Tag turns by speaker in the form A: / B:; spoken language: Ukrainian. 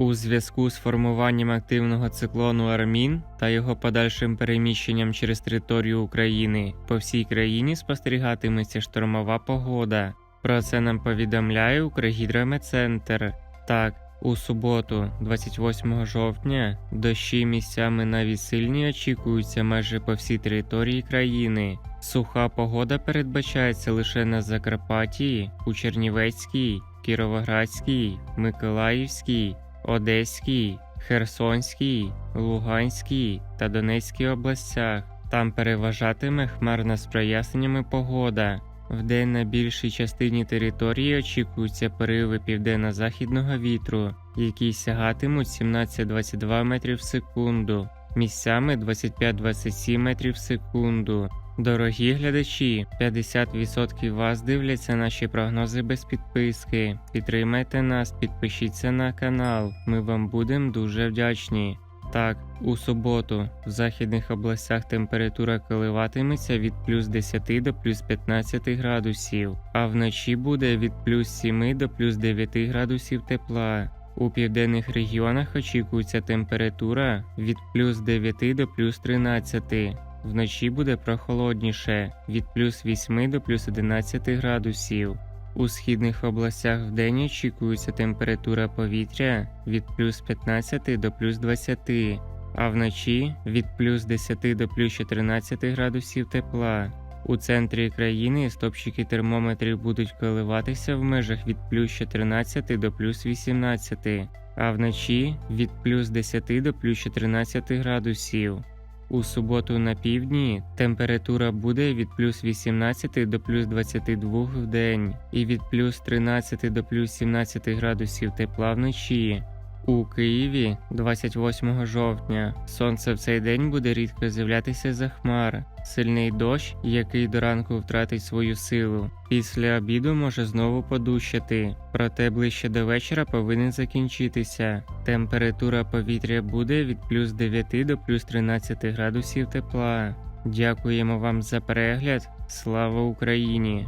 A: У зв'язку з формуванням активного циклону Армін та його подальшим переміщенням через територію України по всій країні спостерігатиметься штормова погода. Про це нам повідомляє Укргідрометцентр. Так, у суботу, 28 жовтня, дощі місцями навіть сильні очікуються майже по всій території країни. Суха погода передбачається лише на Закарпатті, у Чернівецькій, Кіровоградській, Миколаївській, Одеській, Херсонській, Луганській та Донецькій областях. Там переважатиме хмарна з проясненнями погода. Вдень на більшій частині території очікуються пориви південно-західного вітру, які сягатимуть 17-22 метрів в секунду, місцями 25-27 метрів в секунду. Дорогі глядачі, 50% вас дивляться наші прогнози без підписки. Підтримайте нас, підпишіться на канал. Ми вам будемо дуже вдячні. Так, у суботу в західних областях температура коливатиметься від плюс 10 до плюс 15 градусів, а вночі буде від плюс 7 до плюс 9 градусів тепла. У південних регіонах очікується температура від плюс 9 до плюс 13. Вночі буде прохолодніше від плюс 8 до плюс 11 градусів. У східних областях вдень очікується температура повітря від плюс 15 до плюс 20, а вночі від плюс 10 до плюс 14 градусів тепла. У центрі країни стопчики термометрів будуть коливатися в межах від плюс 14 до плюс 18, а вночі від плюс 10 до плюс 14 градусів. У суботу на півдні температура буде від плюс 18 до плюс 22 в день і від плюс 13 до плюс 17 градусів тепла вночі. У Києві 28 жовтня сонце в цей день буде рідко з'являтися за хмар. Сильний дощ, який до ранку втратить свою силу, після обіду може знову подущати, проте ближче до вечора повинен закінчитися. Температура повітря буде від плюс 9 до плюс 13 градусів тепла. Дякуємо вам за перегляд. Слава Україні!